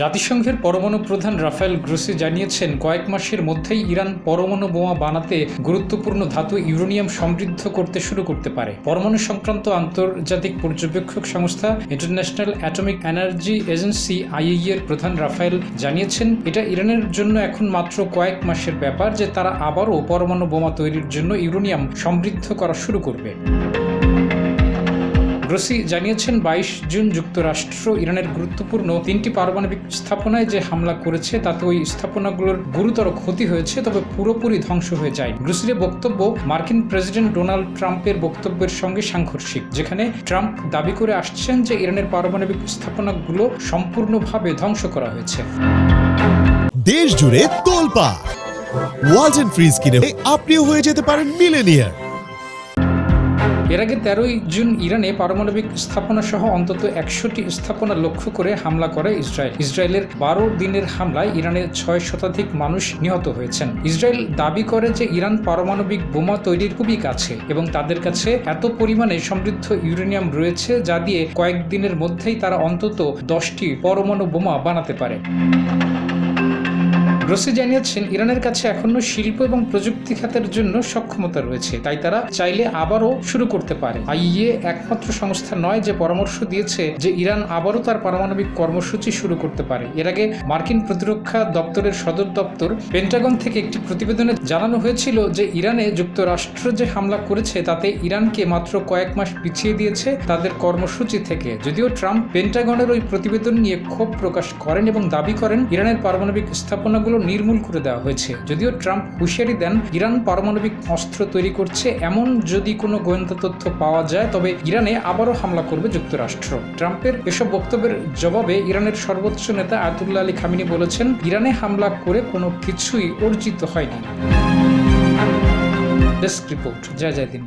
জাতিসংঘের পরমাণু প্রধান রাফায়েল গ্রোসি জানিয়েছেন, কয়েক মাসের মধ্যেই ইরান পরমাণু বোমা বানাতে গুরুত্বপূর্ণ ধাতু ইউরেনিয়াম সমৃদ্ধ করতে শুরু করতে পারে। পরমাণু সংক্রান্ত আন্তর্জাতিক পর্যবেক্ষক সংস্থা International Atomic Energy Agency IAEA এর প্রধান রাফায়েল জানিয়েছেন, এটা ইরানের জন্য এখন মাত্র কয়েক মাসের ব্যাপার যে তারা আবারও পরমাণু বোমা তৈরির জন্য ইউরেনিয়াম সমৃদ্ধ করা শুরু করবে। গ্রোসি জানিয়েছেন, বাইশ জুন যুক্তরাষ্ট্র ইরানের গুরুত্বপূর্ণ তিনটি পারমাণবিক স্থাপনায় যে হামলা করেছে, তাতে ওই স্থাপনাগুলোর গুরুতর ক্ষতি হয়েছে, তবে পুরোপুরি ধ্বংস হয়ে যায়। গ্রোসির বক্তব্য, মার্কিন প্রেসিডেন্ট ডোনাল্ড ট্রাম্পের বক্তব্যের সঙ্গে সাংঘর্ষিক, যেখানে ট্রাম্প দাবি করে আসছেন যে ইরানের পারমাণবিক স্থাপনাগুলো সম্পূর্ণভাবে ধ্বংস করা হয়েছে। দেশ জুড়ে তোলপা ওয়ালটন ফ্রিজ কিনে আপনিও হয়ে যেতে পারেন মিলেনিয়ার এর আগে তেরোই জুন ইরানে পারমাণবিক স্থাপনা সহ অন্তত একশোটি স্থাপনা লক্ষ্য করে হামলা করে ইসরায়েল। ইসরায়েলের বারো দিনের হামলায় ইরানের ছয় শতাধিক মানুষ নিহত হয়েছেন। ইসরায়েল দাবি করে যে ইরান পারমাণবিক বোমা তৈরির খুবই কাছে এবং তাদের কাছে এত পরিমাণে সমৃদ্ধ ইউরেনিয়াম রয়েছে যা দিয়ে কয়েকদিনের মধ্যেই তারা অন্তত দশটি পরমাণু বোমা বানাতে পারে। গ্রোসি জানিয়েছেন, ইরানের কাছে এখনও শিল্প এবং প্রযুক্তি খাতের জন্য সক্ষমতা রয়েছে। তাই তারা চাইলে আবারও শুরু করতে পারে। আইএ একমাত্র সংস্থা নয় যে পরামর্শ দিয়েছে যে ইরান আবারও তার পারমাণবিক কর্মসূচি শুরু করতে পারে। এর আগে মার্কিন প্রতিরক্ষা দপ্তরের সদর দপ্তর পেন্টাগন থেকে একটি প্রতিবেদনে জানানো হয়েছিল যে ইরানে যুক্তরাষ্ট্র যে হামলা করেছে, তাতে ইরানকে মাত্র কয়েক মাস পিছিয়ে দিয়েছে তাদের কর্মসূচি থেকে। যদিও ট্রাম্প পেন্টাগনের ওই প্রতিবেদন নিয়ে ক্ষোভ প্রকাশ করেন এবং দাবি করেন, ইরানের পারমাণবিক স্থাপনাগুলো নির্মূল করে দেওয়া হয়েছে। যদিও ট্রাম্প হুঁশিয়ারি দেন, ইরান পারমাণবিক অস্ত্র তৈরি করছে এমন যদি কোনো গোয়েন্দা তথ্য পাওয়া যায়, তবে ইরানে আবারও হামলা করবে যুক্তরাষ্ট্র। ট্রাম্পের এসব বক্তব্যের জবাবে ইরানের সর্বোচ্চ নেতা আয়াতুল্লাহ আলী খামিনি বলেছেন, ইরানে হামলা করে কোনো কিছুই অর্জিত হয়নি। ডেস্ক রিপোর্ট, জয় জয় দিন।